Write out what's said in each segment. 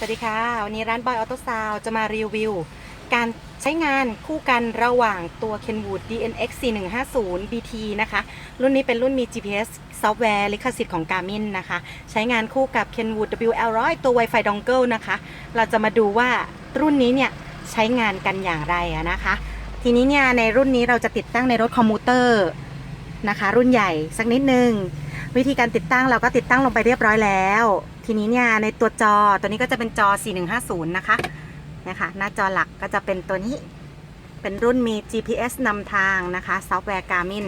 สวัสดีค่ะ วันนี้ร้านบอยออโต้ซาวจะมารีวิว การใช้งานคู่กันระหว่างตัว Kenwood DNX 4150 BT นะคะ รุ่นนี้เป็นรุ่นมี GPS ซอฟต์แวร์ลิขสิทธิ์ของ Garmin นะคะ ใช้งานคู่กับ Kenwood WL100 ตัว Wi-Fi dongle นะคะ เราจะมาดูว่ารุ่นนี้เนี่ย ใช้งานกันอย่างไรนะคะ ทีนี้เนี่ย ในรุ่นนี้เราจะติดตั้งในรถคอมพิวเตอร์นะคะ รุ่นใหญ่สักนิดนึง วิธีการติดตั้งเราก็ติดตั้งลงไปเรียบร้อยแล้ว ทีนี้เนี่ยในตัวจอตัวนี้ก็จะเป็นจอ 4150 นะคะนะคะหน้าจอหลักก็จะเป็นตัวนี้ เป็นรุ่นมี GPS นำทางนะคะซอฟต์แวร์ Garmin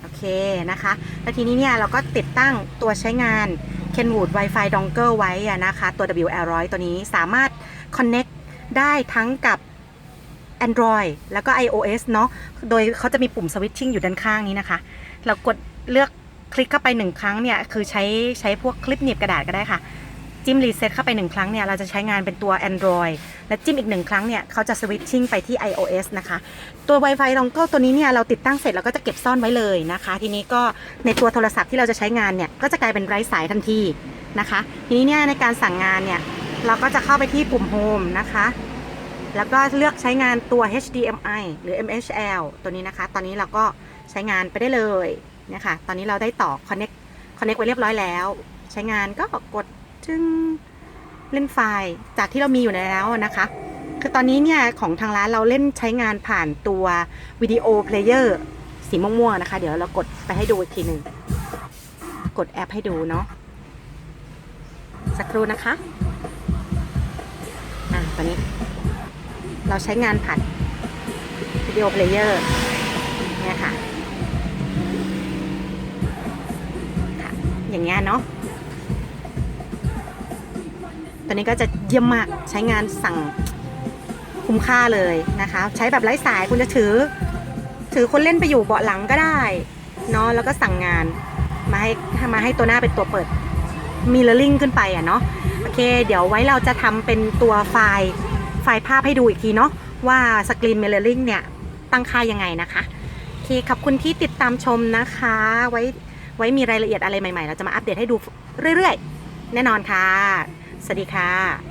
โอเคนะคะ แล้วทีนี้เนี่ยเราก็ติดตั้งตัวใช้งาน Kenwood Wi-Fi dongle ไว้นะคะ ตัว WL100 ตัวนี้สามารถ connect ได้ทั้งกับ Android แล้วก็ iOS เนาะโดยเขาจะมีปุ่ม switching อยู่ด้านข้างนี้นะคะ เรากดเลือกคลิกเข้าไปหนึ่งครั้งเนี่ยคือใช้ใช้พวกคลิปหนีบกระดาษก็ได้ค่ะ จิ้มรีเซ็ตเข้าไปหนึ่งครั้งเนี่ยเราจะใช้งานเป็นตัว Android และจิ้มอีกหนึ่งครั้งเนี่ยเขาจะ switching ไปที่ iOS นะคะ ตัว Wi-Fi dongle ตัวนี้เนี่ยเราติดตั้งเสร็จเราก็จะเก็บซ่อนไว้เลยนะคะ ทีนี้ก็ในตัวโทรศัพท์ที่เราจะใช้งานเนี่ยก็จะกลายเป็นไร้สายทันทีนะคะ ทีนี้เนี่ยในการสั่งงานเนี่ยเราก็จะเข้าไปที่ปุ่ม Home นะคะ แล้วก็เลือกใช้งานตัว HDMI หรือ MHL ตัวนี้นะคะ ตอนนี้เราก็ใช้งานไปได้เลยเนี่ยค่ะตอนนี้เราได้ต่อ Connect Connect ไว้เรียบร้อยแล้ว ใช้งานก็กดจึงเล่นไฟล์จากที่เรามีอยู่แล้วนะคะ คือตอนนี้เนี่ยของทางร้านเราเล่นใช้งานผ่านตัววิดีโอเพลเยอร์สีม่วงๆนะคะ เดี๋ยวเรากดไปให้ดูอีกทีหนึ่ง กดแอปให้ดูเนาะ สักครู่นะคะ อะตอนนี้ เราใช้งานผ่านวิดีโอเพลเยอร์เนี่ยค่ะค่ะ อย่างเงี้ยเนาะตัวนี้ก็จะเยี่ยมมากใช้งานสั่งคุ้มค่าเลยนะคะ ใช้แบบไร้สายคุณจะถือ ถือคนเล่นไปอยู่เบาะหลังก็ได้เนาะแล้วก็สั่งงานมาให้มาให้ตัวหน้าเป็นตัวเปิดมีเลอร์ลิงขึ้นไปอะเนาะโอเค เดี๋ยวไว้เราจะทำเป็นตัวไฟล์ ไฟล์ภาพให้ดูอีกทีเนาะว่าสกรีนเมลเลอริงเนี่ยตั้งค่ายังไงนะคะโอเคขอบคุณที่ติดตามชมนะคะ ไว้ไว้มีรายละเอียดอะไรใหม่ๆ เราจะมาอัปเดตให้ดูเรื่อยๆ แน่นอนค่ะ สวัสดีค่ะ